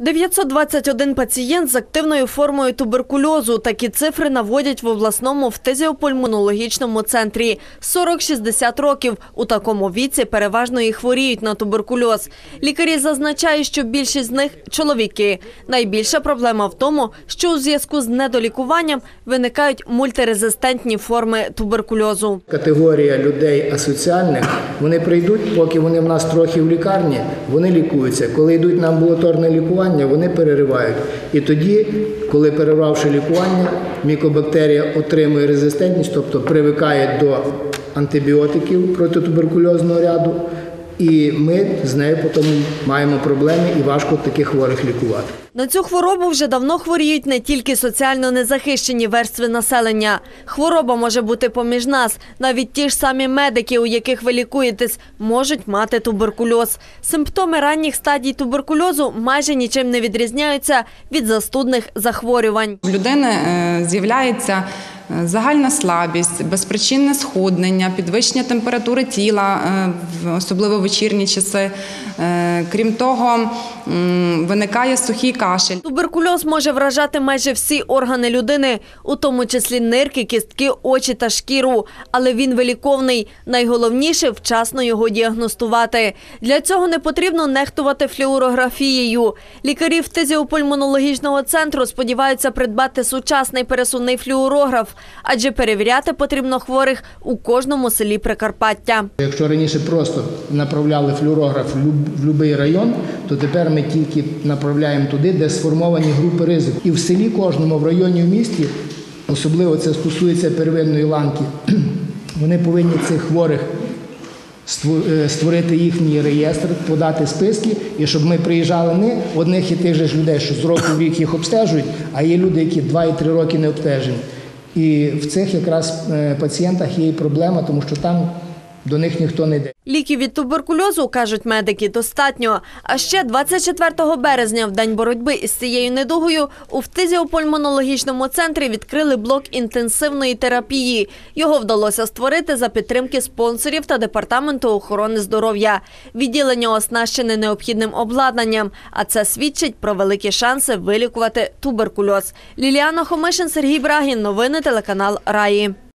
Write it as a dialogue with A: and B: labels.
A: 921 пацієнт з активною формою туберкульозу. Такі цифри наводять в обласному фтизіопульмонологічному центрі. 40-60 років. У такому віці переважно і хворіють на туберкульоз. Лікарі зазначають, що більшість з них – чоловіки. Найбільша проблема в тому, що у зв'язку з недолікуванням виникають мультирезистентні форми туберкульозу.
B: Категорія людей асоціальних, вони прийдуть, поки вони в нас трохи в лікарні, вони лікуються. Коли йдуть на амбулаторне лікування, вони переривають. І тоді, коли перервавши лікування, мікобактерія отримує резистентність, тобто привикає до антибіотиків протитуберкульозного ряду, і ми з нею потім маємо проблеми і важко таких хворих лікувати.
A: На цю хворобу вже давно хворіють не тільки соціально незахищені верстви населення. Хвороба може бути поміж нас. Навіть ті ж самі медики, у яких ви лікуєтесь, можуть мати туберкульоз. Симптоми ранніх стадій туберкульозу майже нічим не відрізняються від застудних захворювань.
C: В людини е, з'являється загальна слабість, безпричинне схуднення, підвищення температури тіла, е, особливо в вечірні часи. Е, Крім того, виникає сухий кашель.
A: Туберкульоз може вражати майже всі органи людини, у тому числі нирки, кістки, очі та шкіру. Але він виліковний. Найголовніше вчасно його діагностувати. Для цього не потрібно нехтувати флюорографією. Лікарі фтизіопульмонологічного центру сподіваються придбати сучасний пересувний флюорограф, адже перевіряти потрібно хворих у кожному селі Прикарпаття.
B: Якщо раніше просто направляли флюорограф в будь-який район, то тепер ми тільки направляємо туди, де сформовані групи ризику. І в селі кожному, в районі, в місті, особливо це стосується первинної ланки, вони повинні цих хворих е, створити їхній реєстр, подати списки, і щоб ми приїжджали не одних і тих же людей, що з року в рік їх обстежують, а є люди, які 2 і 3 роки не обстежені. І в цих якраз е, пацієнтах є і проблема, тому що там до них ніхто не йде.
A: Ліків від туберкульозу, кажуть медики, достатньо. А ще 24 березня, в день боротьби із цією недугою, у фтизіопульмонологічному центрі відкрили блок інтенсивної терапії. Його вдалося створити за підтримки спонсорів та департаменту охорони здоров'я. Відділення оснащене необхідним обладнанням, а це свідчить про великі шанси вилікувати туберкульоз. Ліліана Хомишин, Сергій Брагін. Новини телеканал Раї.